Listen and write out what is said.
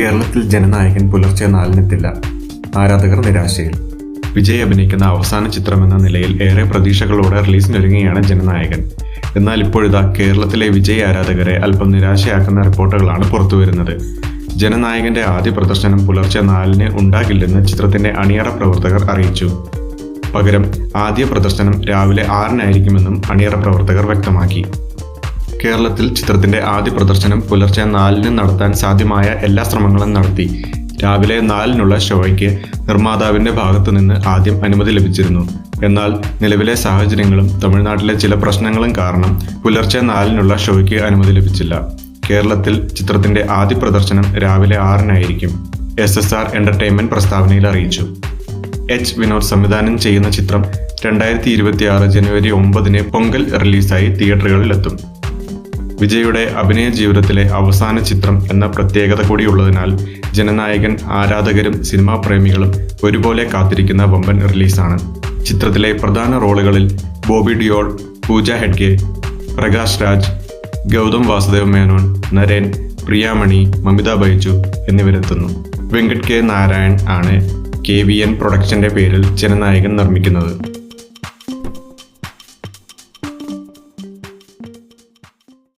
കേരളത്തിൽ ജനനായകൻ പുലർച്ചെ നാലിനെത്തില്ല. ആരാധകർ നിരാശയിൽ. വിജയ് അഭിനയിക്കുന്ന അവസാന ചിത്രമെന്ന നിലയിൽ ഏറെ പ്രതീക്ഷകളോടെ റിലീസിനൊരുങ്ങിയാണ് ജനനായകൻ. എന്നാൽ ഇപ്പോഴിതാ കേരളത്തിലെ വിജയ് ആരാധകരെ അല്പം നിരാശയാക്കുന്ന റിപ്പോർട്ടുകളാണ് പുറത്തുവരുന്നത്. ജനനായകന്റെ ആദ്യ പ്രദർശനം പുലർച്ചെ നാലിന് ഉണ്ടാകില്ലെന്ന് ചിത്രത്തിന്റെ അണിയറ പ്രവർത്തകർ അറിയിച്ചു. പകരം ആദ്യ പ്രദർശനം രാവിലെ ആറിനായിരിക്കുമെന്നും അണിയറ പ്രവർത്തകർ വ്യക്തമാക്കി. കേരളത്തിൽ ചിത്രത്തിന്റെ ആദ്യ പ്രദർശനം പുലർച്ചെ നാലിന് നടത്താൻ സാധ്യമായ എല്ലാ ശ്രമങ്ങളും നടത്തി. രാവിലെ നാലിനുള്ള ഷോയ്ക്ക് നിർമ്മാതാവിന്റെ ഭാഗത്തു നിന്ന് ആദ്യം അനുമതി ലഭിച്ചിരുന്നു. എന്നാൽ നിലവിലെ സാഹചര്യങ്ങളും തമിഴ്നാട്ടിലെ ചില പ്രശ്നങ്ങളും കാരണം പുലർച്ചെ നാലിനുള്ള ഷോയ്ക്ക് അനുമതി ലഭിച്ചില്ല. കേരളത്തിൽ ചിത്രത്തിന്റെ ആദ്യ പ്രദർശനം രാവിലെ ആറിനായിരിക്കും എസ് എസ് ആർ എന്റർടൈൻമെന്റ് പ്രസ്താവനയിൽ അറിയിച്ചു. എച്ച് വിനോദ് സംവിധാനം ചെയ്യുന്ന ചിത്രം രണ്ടായിരത്തി ഇരുപത്തി ആറ് ജനുവരി ഒമ്പതിന് പൊങ്കൽ റിലീസായി തിയേറ്ററുകളിലെത്തും. വിജയുടെ അഭിനയ ജീവിതത്തിലെ അവസാന ചിത്രം എന്ന പ്രത്യേകത കൂടിയുള്ളതിനാൽ ജനനായകൻ ആരാധകരും സിനിമാ പ്രേമികളും ഒരുപോലെ കാത്തിരിക്കുന്ന വമ്പൻ റിലീസാണ്. ചിത്രത്തിലെ പ്രധാന റോളുകളിൽ ബോബി ഡിയോൾ പൂജ ഹെഡ്ഗെ പ്രകാശ് രാജ് ഗൗതം വാസുദേവ് മേനോൻ നരേൻ പ്രിയാമണി മമിത ബൈജു എന്നിവരെത്തുന്നു. വെങ്കട്ട് കെ നാരായൺ ആണ് കെ വി എൻ പ്രൊഡക്ഷന്റെ പേരിൽ ജനനായകൻ നിർമ്മിക്കുന്നത്.